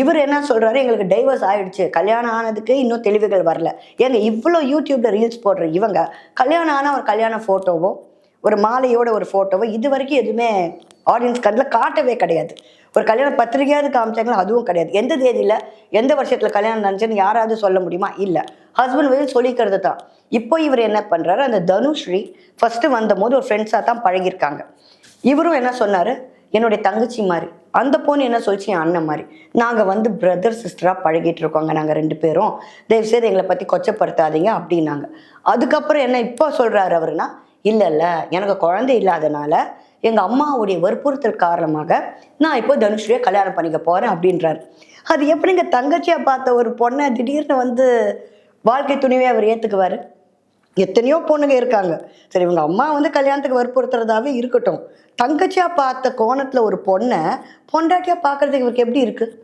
இவர் என்ன சொல்றாரு? எங்களுக்கு டைவர்ஸ் ஆயிடுச்சு. கல்யாணம் ஆனதுக்கு இன்னும் தெளிவுகள் வரல. ஏங்க இவ்வளோ யூடியூப்ல ரீல்ஸ் போடுற இவங்க கல்யாணம் ஆன ஒரு கல்யாண போட்டோவோ ஒரு மாலையோட ஒரு போட்டோவோ இது வரைக்கும் எதுவுமே ஆடியன்ஸ் கண்ணில் காட்டவே கிடையாது. ஒரு கல்யாண பத்திரிகையாவது காமிச்சாங்களா அதுவும் கிடையாது. எந்த தேதியில் எந்த வருஷத்தில் கல்யாணம் நடந்துச்சுன்னு யாராவது சொல்ல முடியுமா? இல்லை. ஹஸ்பண்ட் வந்து சொல்லிக்கிறது தான். இப்போ இவர் என்ன பண்ணுறாரு அந்த தனுஸ்ரீ ஃபஸ்ட்டு வந்தபோது ஒரு ஃப்ரெண்ட்ஸாக தான் பழகியிருக்காங்க. இவரும் என்ன சொன்னார்? என்னுடைய தங்கச்சி மாதிரி. அந்த பொண்ணு என்ன சொல்லிச்சு? என் அண்ணன் மாதிரி. நாங்கள் வந்து பிரதர் சிஸ்டராக பழகிட்டு இருக்கோங்க. நாங்கள் ரெண்டு பேரும். தயவு செய்து எங்களை பற்றி கொச்சப்படுத்தாதீங்க அப்படின்னாங்க. அதுக்கப்புறம் என்ன இப்போ சொல்கிறாரு அவருனா இல்லை இல்லை. எனக்கு குழந்தை இல்லாதனால எங்கள் அம்மாவுடைய வற்புறுத்தல் காரணமாக நான் இப்போ தனுஷ்ரியை கல்யாணம் பண்ணிக்க போகிறேன் அப்படின்றாரு. அது எப்படிங்க தங்கச்சியாக பார்த்த ஒரு பொண்ணை திடீர்னு வந்து வாழ்க்கை துணிவே அவர் ஏற்றுக்குவார் எத்தனையோ பொண்ணுங்க இருக்காங்க. சரி இவங்க அம்மா வந்து கல்யாணத்துக்கு வற்புறுத்துறதாவே இருக்கட்டும். தங்கச்சியாக பார்த்த கோணத்தில் ஒரு பொண்ணை பொண்டாட்டியாக பார்க்குறதுக்கு இவருக்கு எப்படி இருக்குது